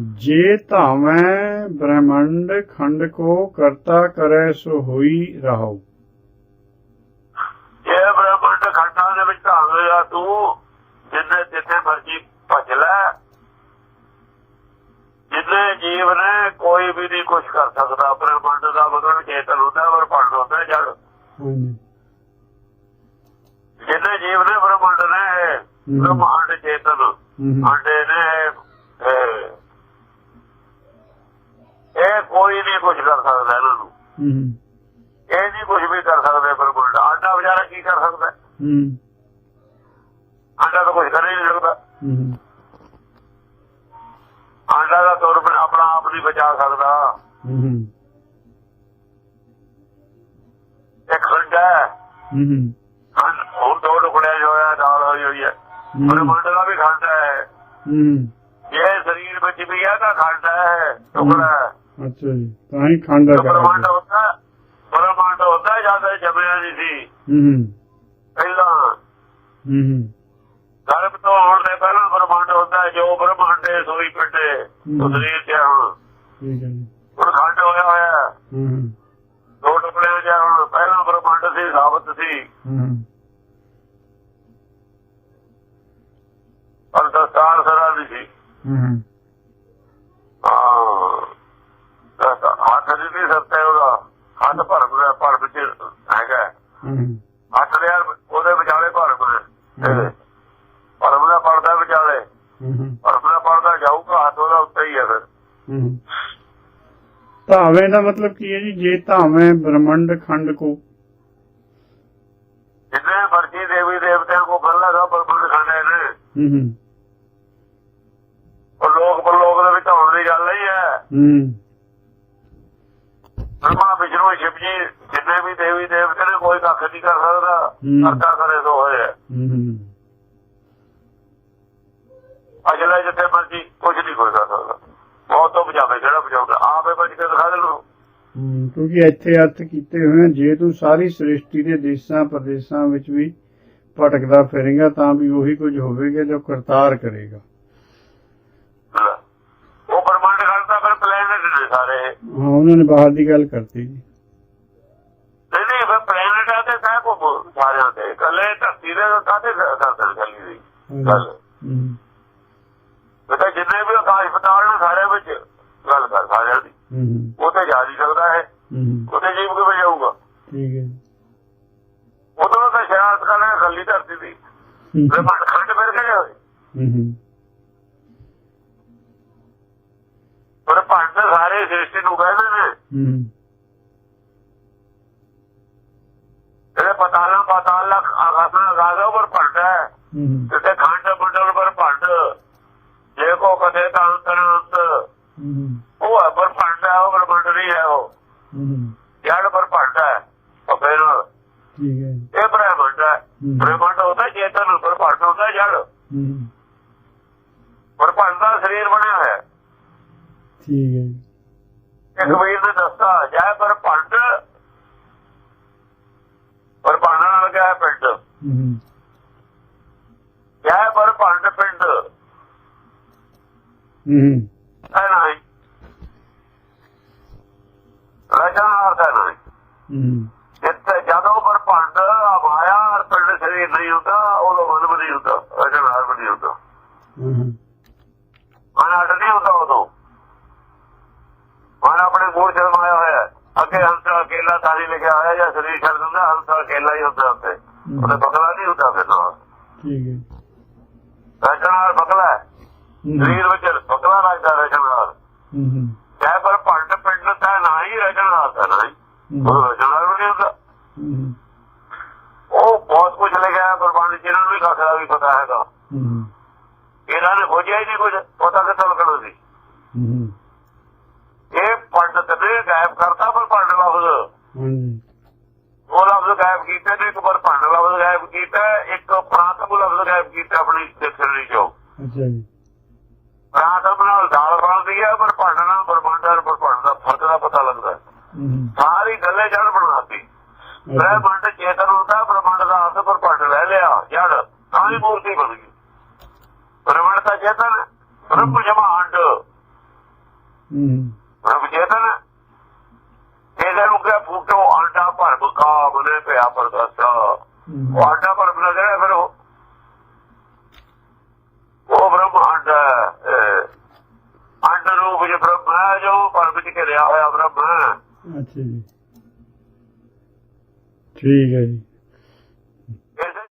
ਜੇ ਧਾਵੈ ਬ੍ਰਹਮੰਡ ਖੰਡ ਕੋ ਕਰਤਾ ਕਰੈ ਸੋ ਹੋਈ ਰਹੋ। ਇਹ ਬ੍ਰਹਮੰਡ ਖੰਡਾਂ ਦੇ ਵਿੱਚ ਧਾਵੇਗਾ ਤੂੰ ਜਿੰਨੇ ਜਿੱਥੇ ਮਰਜ਼ੀ ਭੱਜ ਲੈ। ਜਿੰਨੇ ਜੀਵ ਨੇ ਕੋਈ ਵੀ ਨਹੀਂ ਕੁਝ ਕਰ ਸਕਦਾ। ਬ੍ਰਹਮੰਡ ਦਾ ਮਤਲਬ ਚੇਤਨ ਹੁੰਦਾ ਪਰ ਭੰਡ ਹੁੰਦਾ ਜੜ। ਜਿੰਨੇ ਜੀਵ ਨੇ ਬ੍ਰਹਮੰਡ ਨੇ ਬ੍ਰਹਮੰਡ ਚੇਤਨ। ਆਂਡੇ ਨੇ ਇਹ- ਇਹ ਕੋਈ ਨਹੀਂ ਕੁਝ ਕਰ ਸਕਦਾ ਇਹਨਾਂ ਨੂੰ। ਇਹ ਨਹੀਂ ਕੁਝ ਵੀ ਕਰ ਸਕਦੇ ਬ੍ਰਹਮੰਡ ਆਂਡਾ ਵਿਚਾਰਾ ਕੀ ਕਰ ਸਕਦਾ ਆਂਡਾ ਤਾਂ ਕੁਝ ਕਰ ਨਹੀਂ ਸਕਦਾ। ਆਂਡਾ ਦਾ ਤੌਰ ਪਰ ਆਪਣਾ ਆਪ ਨਹੀਂ ਬਚਾ ਸਕਦਾ। ਇੱਕ ਖੰਡ ਹੁਣ ਦੋ ਟੁਕੜਿਆਂ 'ਚ ਹੋਇਆ ਦਾਲ ਹੋਈ ਹੋਈ ਹੈ। ਹਮ, ਬ੍ਰਹਮੰਡ ਦਾ ਵੀ ਖੰਡ ਹੈ। ਇਹ ਸਰੀਰ ਵਿੱਚ ਵੀ ਹੈ ਤਾਂ ਖੰਡ ਹੈ ਟੁਕੜਾ ਅੱਛਾ ਜੀ ਤਾਂ ਹੀ ਖੰਡ ਤਾਂ ਹੈ ਬ੍ਰਹਮੰਡ ਹੁੰਦਾ ਬ੍ਰਹਮੰਡ ਹੁੰਦਾ ਜਦ ਜੰਮਿਆ ਨਹੀਂ ਸੀ। ਹਮ ਪਹਿਲਾਂ। ਹਮ ਗਰਭ ਤੋਂ ਆਉਣ ਦੇ ਪਹਿਲਾਂ ਬ੍ਰਹਮੰਡ ਹੁੰਦਾ ਹੈ, ਜੋ ਬ੍ਰਹਮੰਡ ਹੈ ਸੋਈ ਪਿੰਡੇ ਸਰੀਰ ਤੇ ਹੁਣ। ਠੀਕ ਹੈ ਜੀ। ਹੁਣ ਖੰਡ ਹੋਇਆ ਹੋਇਆ ਹੈ। ਦੋ ਟੁਕੜਿਆਂ 'ਚ ਹੁਣ ਪਹਿਲਾਂ ਬ੍ਰਹਮੰਡ ਸੀ ਸਾਬਤ ਸੀ। ਹਮ ਪਰ ਦਸਤਾਰ ਸਰਾ ਨਹੀਂ ਸੀ। ਹਾਂ। ਦਸਤਾਰ ਹੱਥ ਨਹੀਂ ਸੀ ਸੱਤੇ ਉਹਦਾ। ਹੱਥ ਭਰਮ ਦਾ ਭਰਮ ਚ ਹੈਗਾ। ਹਮ ਹੱਥ ਦੇ ਯਾਰ ਉਹਦੇ ਵਿਚਾਲੇ ਭਰਮ ਨੇ। ਦਾ ਪਰਦਾ ਵਿਚਾਲੇ। ਹਮ ਭਰਮ ਦਾ ਪਰਦਾ ਜਾਊਗਾ ਹੱਥ ਉਹਦਾ ਉੱਤੇ ਹੀ ਹੈ ਫਿਰ। ਹਮ ਧਾਵੇਂ ਦਾ ਮਤਲਬ ਕੀ ਹੈ ਜੀ? ਜੇ ਧਾਵੇਂ ਬ੍ਰਹਮੰਡ ਖੰਡ ਕੋ। ਜਿੰਨੇ ਮਰਜ਼ੀ ਦੇਵੀ ਦੇਵਤਿਆਂ ਕੋ ਫਲ ਲਗਾ ਬਰਬੰਦ ਖਾਣੇ ਨੇ ਹਮ ਉਹ ਲੋਕ ਪਰਲੋਕ ਦੇ ਵਿੱਚ ਆਉਣ ਦੀ ਗੱਲ ਨਹੀਂ ਹੈ। ਹਮ ਬ੍ਰਹਮਾ ਵਿਸ਼ਨੂੰ ਸ਼ਿਵ ਜੀ ਜਿੰਨੇ ਵੀ ਦੇਵੀ ਦੇਵਤੇ ਨੇ ਕੋਈ ਕੱਖ ਨਹੀਂ ਕਰ ਸਕਦਾ। ਕਰਤਾ ਕਰੇ ਸੋ ਹਮ ਅਜਲੇ ਜਿੱਥੇ ਮਰਜ਼ੀ ਕੁਝ ਨਹੀਂ ਕੋਈ ਕਰ ਸਕਦਾ। ਬਹੁਤ ਤੋਂ ਬਚਾਵੇ ਜਿਹੜਾ ਬਚਾਉਂਦਾ ਆਪੇ ਬਚ ਕੇ ਦਿਖਾ ਦੇ ਹਮ, ਕਿਉਂਕਿ ਇੱਥੇ ਅਰਥ ਕੀਤੇ ਹੋਏ ਜੇ ਤੂੰ ਸਾਰੀ ਸ੍ਰਿਸ਼ਟੀ ਦੇ ਦੇਸ਼ਾਂ ਪ੍ਰਦੇਸ਼ਾਂ ਵਿੱਚ ਵੀ ਭਟਕਦਾ ਫਿਰੇਗਾ ਤਾਂ ਵੀ ਉਹੀ ਕੁਝ ਹੋਵੇਗਾ ਜੋ ਕਰਤਾਰ ਕਰੇਗਾ ਉਹ ਬ੍ਰਹਮੰਡ ਕਰਦਾ ਫਿਰ ਪਲੈਨਟ ਨੇ ਸਾਰੇ। ਹਾਂ ਉਹਨਾਂ ਨੇ ਬਾਹਰ ਦੀ ਗੱਲ ਕਰਤੀ ਜੀ। ਨਹੀਂ ਨਹੀਂ ਫਿਰ ਪਲੈਨਟ ਆ ਤੇ ਕਹਿ ਕੋ ਸਾਰਿਆਂ ਤੇ। ਇਕੱਲੇ ਧਰਤੀ ਦੇ ਕਾਹਦੇ ਕਰਦੇ ਨੇ ਚੱਲੀ ਦੀ ਗੱਲ। ਬੇਟਾ ਜਿੰਨੇ ਵੀ ਆਕਾਸ਼ ਪਤਾਲ ਨੇ ਸਾਰੇ ਵਿੱਚ ਗੱਲ ਕਰ ਸਾਰਿਆਂ ਦੀ। ਉਹ ਤੇ ਜਾ ਨਹੀਂ ਸਕਦਾ ਹੈ ਹਮ, ਉਹਦੇ ਜੀਵ ਕਿਵੇਂ ਜਾਊਗਾ? ਠੀਕ ਹੈ। ਉਦੋਂ ਤਾਂ ਸ਼ਰਾਰਤ ਕਰਨਾ ਖੱਲੀ ਧਰਤੀ ਦੀ। ਹਮ, ਬ੍ਰਹਮੰਡ ਖੰਡ ਫਿਰ ਕੇ ਹੋਏ? ਹਮ, ਪਰ ਸਾਰੇ ਸ੍ਰਿਸ਼ਟੀ ਨੂੰ ਕਹਿੰਦੇ ਨੇ। ਹਮ, ਇਹਦੇ ਪਤਾਲਾਂ ਪਤਾਲ ਲਖ ਆਗਾਸਾਂ ਆਗਾਜ਼ਾ ਪਰ ਭੰਡ ਹੈ। ਤੇ ਖੰਡ ਮੰਡਲ ਪਰ ਭੰਡ। ਜੇ ਕੋ ਕਦੇ ਤਾਂ ਅੰਤਰ ਅੰਤ ਉਹ ਹੈ ਪਰ ਭੰਡ ਹੈ ਉਹ ਬ੍ਰਹਮੰਡ ਨਹੀਂ ਹੈ ਉਹ। ਹਮ, ਜੜ ਪਰ ਭੰਡ ਹੈ ਉਹ ਫਿਰ ਠੀਕ ਹੈ ਇਹ ਬ੍ਰਹਮੰਡ ਹੈ। ਹਮ। ਬ੍ਰਹਮੰਡ ਹੁੰਦਾ ਚੇਤਨ ਪਰ ਭੰਡ ਹੁੰਦਾ ਜੜ। ਪਰ ਭੰਡ ਦਾ ਸਰੀਰ ਬਣਿਆ ਹੋਇਆ ਹੈ। ਠੀਕ ਹੈ ਵੀਰ ਨੇ ਦੱਸਤਾ ਜੈ ਪਰ ਭੰਡ ਪਰ ਭੰਡ ਨਾਲ ਗਿਆ ਪਿੰਡ। ਹਮ, ਜੈ ਪਰ ਭੰਡ ਪਿੰਡ। ਹੈ। ਨਹੀਂ ਰਚਨਾ ਅਰਥ ਹੈ ਨਹੀਂ ਹਮ, ਜਿੱਥੇ ਜਦੋਂ ਪਰ ਭੰਡ ਔਰ ਪਿੰਡ ਸਰੀਰ ਨਹੀਂ ਹੁੰਦਾ ਉਦੋਂ ਮਨ ਵੀ ਨਹੀਂ ਹੁੰਦਾ ਰਚਨਾ ਅਰਥ ਨਹੀਂ ਹੁੰਦਾ। ਹਮ, ਮੂਲ ਚ ਰਮਾਇਆ ਹੋਇਆ ਹੈ। ਅੱਗੇ ਹੰਸ ਅਕੇਲਾ ਤਾਰੀ ਲਿਖਿਆ ਹੋਇਆ ਜਾਂ ਸਰੀਰ ਛੱਡ ਦਿੰਦਾ ਹੰਸ ਅਕੇਲਾ ਹੀ ਹੁੰਦਾ ਉੱਤੇ ਉਹਦੇ ਬਕਲਾ ਨਹੀਂ ਹੁੰਦਾ ਫਿਰ ਨਾਲ ਠੀਕ ਹੈ। ਰਚਨਾ ਬਕਲਾ ਹੈ। ਹਮ, ਸਰੀਰ ਵਿੱਚ ਬਕਲਾ ਲੱਗਦਾ ਰਚਨਾ ਹਮ, ਜੈ ਪਰ ਭੰਡ ਪਿੰਡ ਤਾਂ ਨਾ ਹੀ ਰਚਨਾ ਤਾਂ ਨਹੀਂ। ਉਹ ਰਚਨਾ ਵੀ ਨਹੀਂ ਹੁੰਦਾ। ਉਹ ਬਹੁਤ ਕੁਝ ਲਿਖਿਆ ਗੁਰਬਾਣੀ ਇਹਨਾਂ ਨੂੰ ਵੀ ਖਾਸਾ ਵੀ ਪਤਾ ਹੈਗਾ। ਇਹਨਾਂ ਨੇ ਖੋਜਿਆ ਹੀ ਨਹੀਂ ਕੁਝ ਪਤਾ ਕਿੱਥੋਂ ਲੱਗਣਾ ਸੀ ਹਮ, ਇਹ ਪੰਡਤ ਨੇ ਗਾਇਬ ਕਰਤਾ ਪਰ ਪੰਡ ਲਫ਼ਜ਼ ਹਾਂਜੀ ਉਹ ਲਫ਼ਜ਼ ਗਾਇਬ ਕੀਤੇ ਨੇ ਇੱਕ ਪਰ ਪੰਡ ਲਫ਼ਜ਼ ਗਾਇਬ ਕੀਤਾ ਇੱਕ ਪ੍ਰਾਤਮ ਲਫ਼ਜ਼ ਗਾਇਬ ਕੀਤਾ ਆਪਣੀ ਡਿਕਸ਼ਨਰੀ ਚੋਂ ਅੱਛਾ ਜੀ। ਪ੍ਰਾਤਮ ਨਾਲ ਦਾਲ ਬਣਦੀ ਹੈ ਪਰ ਪੰਡ ਨਾਲ ਬਰਮਾਂਡਰ ਪਰ ਪੰਡ ਦਾ ਫ਼ਰਕ ਦਾ ਪਤਾ ਲੱਗਦਾ। ਸਾਰੀ ਗੱਲੇ ਜੜ ਬਣਾਤੀ। ਬ੍ਰਹਮੰਡ ਚੇਤਨ ਹੁੰਦਾ ਬ੍ਰਹਮੰਡ ਦਾ ਅਰਥ ਪਰ ਪੰਡ ਲੈ ਲਿਆ ਜੜ ਤਾਂ ਹੀ ਮੂਰਤੀ ਬਣ ਗਈ। ਬ੍ਰਹਮੰਡ ਦਾ ਚੇਤਨ ਬ੍ਰਹਮ ਜਮਾਂਡ। ਹੂੰ ਬ੍ਰਹਮ ਚੇਤਨ। ਇਹਦੇ ਨੂੰ ਕਿਹਾ ਫੂਟੋ ਆਂਡਾ ਭਰ ਬਕਾ ਬਨੇ ਪਿਆ ਪ੍ਰਗਾਸਾ ਹੂੰ। ਉਹ ਆਂਡਾ ਭਰ ਬਣਾ ਜਿਹੜਾ ਫਿਰ ਉਹ। ਉਹ ਬ੍ਰਹਮ ਆਂਡਾ ਅੰਡ ਰੂਪ ਜੇ ਬ੍ਰਹਮ ਹੈ ਜੋ ਭਰ ਵਿੱਚ ਘਿਰਿਆ ਹੋਇਆ ਬ੍ਰਹਮ ਅੱਛਾ ਜੀ। ਠੀਕ ਹੈ ਜੀ।